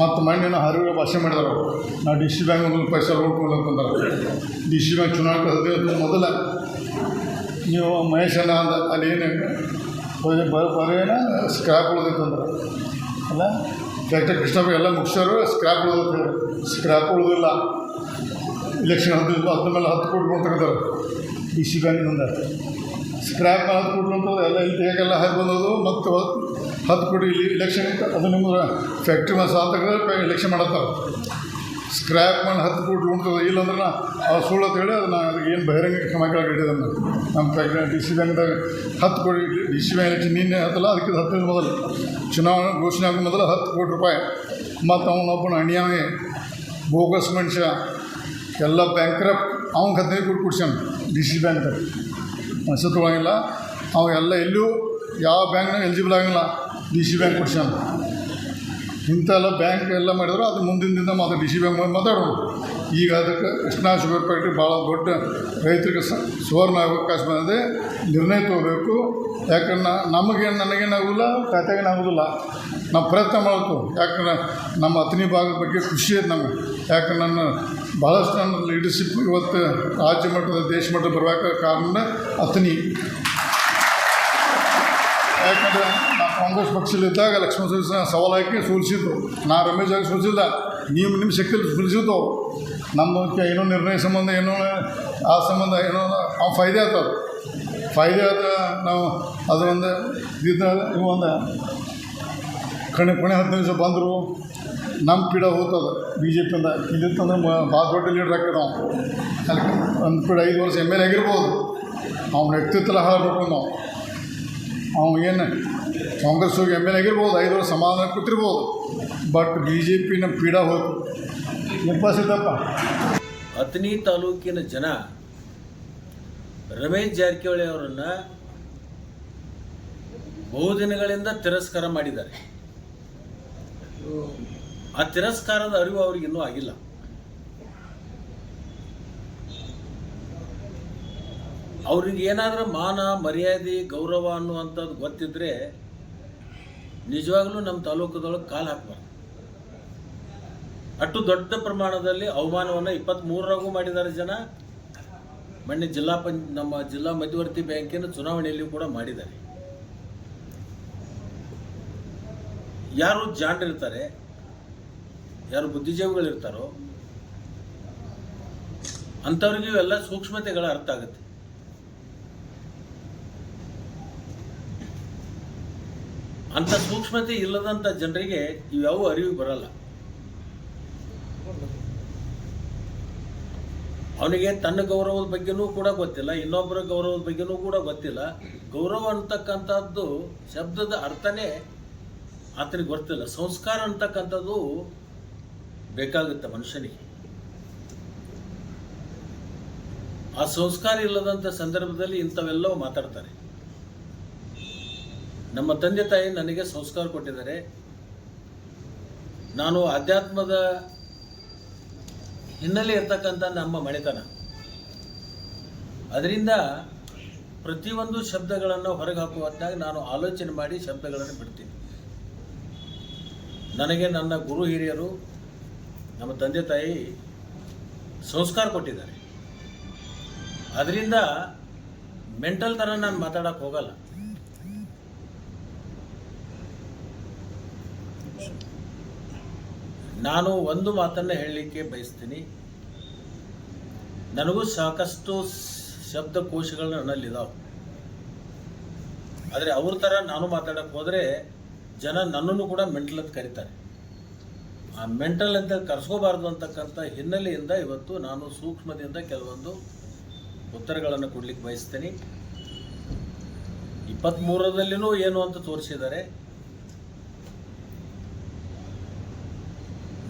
ಮತ್ತು ಮಣ್ಣಿನ ಹರಿವು ಭಾಷೆ ಮಾಡಿದಾರೆ ಅವ್ರು. ನಾವು ಡಿ ಸಿ ಬ್ಯಾಂಕ್ ಒಂದು ಪೈಸೆ ನೋಡ್ಕೊಂಡು ಅಂತಂದ್ರೆ ಡಿ ಸಿ ಬ್ಯಾಂಕ್ ಚುನಾವಣೆ ಮೊದಲ ನೀವು ಮಹೇಶನ ಅಂದ, ಅಲ್ಲಿ ಏನು ಬರೀ ಸ್ಕ್ರ್ಯಾಪ್ ಉಳಿದೈತಂದ್ರೆ ಅಲ್ಲ? ಡಾಕ್ಟರ್ ಕೃಷ್ಣಪ್ಪ ಎಲ್ಲ ಮುಗಿಸೋರು ಸ್ಕ್ರ್ಯಾಪ್ ಉಳಿದೈತೆ ಸ್ಕ್ರ್ಯಾಪ್ ಉಳಿದಿಲ್ಲ. ಇಲೆಕ್ಷನ್ ಹದಿನೈದು ಅದ್ರ ಮೇಲೆ ಹತ್ತು ಕೋಟಿ ಕೊಟ್ಟು ತೆಗೆದಾರೆ. ಡಿ ಸಿ ಬ್ಯಾಂಕಿನಿಂದ ಸ್ಕ್ರ್ಯಾಪ್ ಹತ್ತು ಕೋಟಿ ಅಂತ ಎಲ್ಲ ಇಲ್ಲಿ ಹೇಗೆಲ್ಲ ಹಾಕಿ ಬಂದದು ಮತ್ತು ಹತ್ತು ಕೋಟಿ ಇಲ್ಲಿ ಇಲೆಕ್ಷನ್ ಇತ್ತು, ಅದು ನಿಮ್ಗೆ ಫ್ಯಾಕ್ಟ್ರಿ ಮೇಲೆ ಸಾಲ ತೆಗೆದ್ರೆ ಇಲೆಕ್ಷನ್ ಮಾಡತ್ತಾರೆ. ಸ್ಕ್ರ್ಯಾಪ್ ಮಾಡಿ ಹತ್ತು ಕೋಟಿ ಉಂಟದ ಇಲ್ಲಾಂದ್ರೆ ನಾ ಅವ್ರು ಸುಳ್ಳು ಅಂತ ಹೇಳಿ ಅದನ್ನ ಏನು ಬಹಿರಂಗ ಕ್ರಮ ಕೆಳಗಿಟ್ಟಿದೆ ನಮ್ಮ ಫ್ಯಾಕ್ಟ್ರಿ ಡಿ ಸಿ ಬ್ಯಾಂಕ್ದಾಗ ಹತ್ತು ಕೋಟಿ ಡಿ ಸಿ ಬ್ಯಾಂಕ್ ಎಲೆಕ್ಷನ್ ನಿನ್ನೆ ಹತ್ತಲ್ಲ ಅದಕ್ಕೆ ಹತ್ತೈದು ಮೊದಲು. ಚುನಾವಣೆ ಘೋಷಣೆ ಆಗೋ ಮೊದಲು ಹತ್ತು ಕೋಟಿ ರೂಪಾಯಿ. ಮತ್ತು ಅವನೊಬ್ಬನ ಅಣಿಯಾವೆ ಬೋಗಸ್ ಮನುಷ್ಯ. ಎಲ್ಲ ಬ್ಯಾಂಕ್ರಪ್ಟ್ ಅವ್ನಿಗೆ ಹದಿನೈದು ಕೋಟಿ ಕೊಡ್ಸ್ಯಾನ ಡಿ ಸಿ ಬ್ಯಾಂಕ್ದಾಗ ಹೆಸರು ತೊಗೊಳಂಗಿಲ್ಲ ಎಲ್ಲ ಎಲ್ಲೂ ಯಾವ ಬ್ಯಾಂಕ್ನಾಗ ಎಲಿಜಿಬಲ್ ಆಗಿಲ್ಲ ಡಿ ಸಿ ಬ್ಯಾಂಕ್ ಕೊಡ್ಸ್ಯಾನ ಇಂಥೆಲ್ಲ ಬ್ಯಾಂಕ್ ಎಲ್ಲ ಮಾಡಿದ್ರು, ಅದು ಮುಂದಿನ ದಿನ ಮಾತ್ರ ಡಿ ಸಿ ಬ್ಯಾಂಕ್ ಮಾತಾಡೋದು. ಈಗ ಅದಕ್ಕೆ ಕೃಷ್ಣಾ ಶುಗರ್ ಫ್ಯಾಕ್ಟ್ರಿ ಭಾಳ ದೊಡ್ಡ ರೈತರಿಗೆ ಸುವರ್ಣ ಅವಕಾಶ ಬಂದಿದೆ, ನಿರ್ಣಯ ತಗೋಬೇಕು. ಯಾಕಂದ್ರೆ ನಮಗೇನು ನನಗೇನಾಗೋದಿಲ್ಲ ಖಾತೆಗೇನಾಗೋದಿಲ್ಲ ನಾವು ಪ್ರಯತ್ನ ಮಾಡಬೇಕು ಯಾಕಂದ್ರೆ ನಮ್ಮ ಅತ್ನಿ ಭಾಗದ ಬಗ್ಗೆ ಖುಷಿ ಐತೆ ನಮಗೆ. ಯಾಕಂದ್ರೆ ನನ್ನ ಭಾಳಷ್ಟು ನನ್ನ ಲೀಡರ್ಶಿಪ್ ಇವತ್ತು ರಾಜ್ಯ ಮಟ್ಟದ, ದೇಶ ಮಟ್ಟದ ಬರಬೇಕಾದ ಕಾರಣ ಅತ್ನಿ ಯಾಕಂದ್ರೆ ಕಾಂಗ್ರೆಸ್ ಪಕ್ಷದಲ್ಲಿದ್ದಾಗ ಲಕ್ಷ್ಮಣ ಸವದಿ ಸವಾಲು ಹಾಕಿ ಸೋಲಿಸಿದ್ರು. ನಾ ರಮೇಶ್ ಆಗಿ ಸೋಲಿಸಿದ್ದ ನೀವು ನಿಮ್ಮ ಶಕ್ತಿಯಲ್ಲಿ ಸೋಲಿಸಿದ್ದು. ನಮ್ಮ ಏನೋ ನಿರ್ಣಯ ಸಂಬಂಧ, ಏನೋ ಆ ಸಂಬಂಧ, ಏನೋ ಅವ್ನು ಫಾಯ್ದೆ ಆಗ್ತದೆ ಫಾಯ್ದೆ ಆದ ನಾವು ಅದರೊಂದು ಇದ್ದ ಒಂದು ಕಣೆ, ಕೊನೆ ಹತ್ತು ನಿಮಿಷ ಬಂದರು. ನಮ್ಮ ಪೀಡ ಹೋಗ್ತದೆ ಬಿ ಜೆ ಪಿಯಿಂದ ಇಲ್ಲಿತ್ತಂದ್ರೆ ಭಾಳ ದೊಡ್ಡ ಲೀಡರ್ ಆಗ್ತದೆ ನಾವು. ಅಲ್ಲಿ ಒಂದು ಪೀಡ ಐದು ವರ್ಷ ಎಂ ಎಲ್ ಎ ಆಗಿರ್ಬೋದು. ಅವ್ನ ವ್ಯಕ್ತಿತ್ವ ಹಾಳಾಡ್ಬೇಕು ನಾವು. ಅವ್ನು ಏನು ಕಾಂಗ್ರೆಸ್ ಹೋಗಿ ಎಂ ಎಲ್ ಆಗಿರ್ಬೋದು ಐದು ವರ್ಷ ಸಮಾಧಾನ ಕೊಟ್ಟಿರ್ಬೋದು. ಬಟ್ ಬಿ ಜೆ ಪಿನ ಪೀಡ ಹೋಯ್ತು. ಸಿದ್ದಪ್ಪ ಅಥಣಿ ತಾಲೂಕಿನ ಜನ ರಮೇಶ್ ಜಾರಕಿಹೊಳಿ ಅವರನ್ನು ಬಹುದಿನಗಳಿಂದ ತಿರಸ್ಕಾರ ಮಾಡಿದ್ದಾರೆ. ಆ ತಿರಸ್ಕಾರದ ಅರಿವು ಅವ್ರಿಗೆ ಇನ್ನೂ ಆಗಿಲ್ಲ. ಅವ್ರಿಗೆ ಏನಾದರೂ ಮಾನ ಮರ್ಯಾದೆ ಗೌರವ ಅನ್ನುವಂಥದ್ದು ಗೊತ್ತಿದ್ರೆ ನಿಜವಾಗ್ಲೂ ನಮ್ಮ ತಾಲೂಕದೊಳಗೆ ಕಾಲು ಹಾಕ್ಬಾರ್ದು. ಅಷ್ಟು ದೊಡ್ಡ ಪ್ರಮಾಣದಲ್ಲಿ ಅವಮಾನವನ್ನು ಇಪ್ಪತ್ತ್ಮೂರರಾಗೂ ಮಾಡಿದ್ದಾರೆ ಜನ. ಮೊನ್ನೆ ಜಿಲ್ಲಾ ಪಂಚ, ನಮ್ಮ ಜಿಲ್ಲಾ ಮಧ್ಯವರ್ತಿ ಬ್ಯಾಂಕಿನ ಚುನಾವಣೆಯಲ್ಲಿಯೂ ಕೂಡ ಮಾಡಿದ್ದಾರೆ. ಯಾರು ಜಾಣರಿರ್ತಾರೆ ಯಾರು ಬುದ್ಧಿಜೀವಿಗಳಿರ್ತಾರೋ, ಅಂಥವ್ರಿಗೂ ಎಲ್ಲ ಸೂಕ್ಷ್ಮತೆಗಳ ಅರ್ಥ ಆಗುತ್ತೆ. ಅಂಥ ಸೂಕ್ಷ್ಮತೆ ಇಲ್ಲದಂಥ ಜನರಿಗೆ ಇವ್ಯಾವ ಅರಿವು ಬರಲ್ಲ. ಅವನಿಗೆ ತನ್ನ ಗೌರವದ ಬಗ್ಗೆನೂ ಕೂಡ ಗೊತ್ತಿಲ್ಲ, ಇನ್ನೊಬ್ಬರ ಗೌರವದ ಬಗ್ಗೆನೂ ಕೂಡ ಗೊತ್ತಿಲ್ಲ. ಗೌರವ ಅಂತಕ್ಕಂಥದ್ದು ಶಬ್ದದ ಅರ್ಥನೇ ಆತನಿಗೆ ಗೊತ್ತಿಲ್ಲ. ಸಂಸ್ಕಾರ ಅಂತಕ್ಕಂಥದ್ದು ಬೇಕಾಗುತ್ತೆ ಮನುಷ್ಯನಿಗೆ. ಆ ಸಂಸ್ಕಾರ ಇಲ್ಲದಂಥ ಸಂದರ್ಭದಲ್ಲಿ ಇಂಥವೆಲ್ಲವೂ ಮಾತಾಡ್ತಾರೆ. ನಮ್ಮ ತಂದೆ ತಾಯಿ ನನಗೆ ಸಂಸ್ಕಾರ ಕೊಟ್ಟಿದ್ದಾರೆ. ನಾನು ಆಧ್ಯಾತ್ಮದ ಹಿನ್ನೆಲೆ ಇರ್ತಕ್ಕಂಥ ನಮ್ಮ ಮಳೆತನ ಅದರಿಂದ ಪ್ರತಿಯೊಂದು ಶಬ್ದಗಳನ್ನು ಹೊರಗೆ ಹಾಕುವಂತಾಗ ನಾನು ಆಲೋಚನೆ ಮಾಡಿ ಶಬ್ದಗಳನ್ನು ಬಿಡ್ತೀನಿ. ನನಗೆ ನನ್ನ ಗುರು ಹಿರಿಯರು, ನಮ್ಮ ತಂದೆ ತಾಯಿ ಸಂಸ್ಕಾರ ಕೊಟ್ಟಿದ್ದಾರೆ. ಅದರಿಂದ ಮೆಂಟಲ್ ಥರ ನಾನು ಮಾತಾಡೋಕ್ಕೆ ಹೋಗಲ್ಲ. ನಾನು ಒಂದು ಮಾತನ್ನು ಹೇಳಲಿಕ್ಕೆ ಬಯಸ್ತೀನಿ. ನನಗೂ ಸಾಕಷ್ಟು ಶಬ್ದಕೋಶಗಳು ನನ್ನಲ್ಲಿದ್ದಾವೆ ಆದರೆ ಅವ್ರ ಥರ ನಾನು ಮಾತಾಡಕ್ಕೆ ಹೋದರೆ ಜನ ನನ್ನನ್ನು ಕೂಡ ಮೆಂಟಲ್ ಅಂತ ಕರೀತಾರೆ. ಆ ಮೆಂಟಲ್ ಅಂತ ಕರೆಸ್ಕೋಬಾರ್ದು ಅಂತಕ್ಕಂಥ ಹಿನ್ನೆಲೆಯಿಂದ ಇವತ್ತು ನಾನು ಸೂಕ್ಷ್ಮದಿಂದ ಕೆಲವೊಂದು ಉತ್ತರಗಳನ್ನು ಕೊಡ್ಲಿಕ್ಕೆ ಬಯಸ್ತೀನಿ. ಇಪ್ಪತ್ತ್ಮೂರರಲ್ಲಿನೂ ಏನು ಅಂತ ತೋರಿಸಿದ್ದಾರೆ.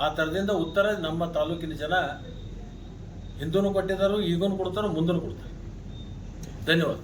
ಆ ಥರದಿಂದ ಉತ್ತರ ನಮ್ಮ ತಾಲೂಕಿನ ಜನ ಹಿಂದೂ ಕೊಟ್ಟಿದ್ದಾರೆ ಈಗೂ ಕೊಡ್ತಾರೆ ಮುಂದೂ ಕೊಡ್ತಾರೆ. ಧನ್ಯವಾದ.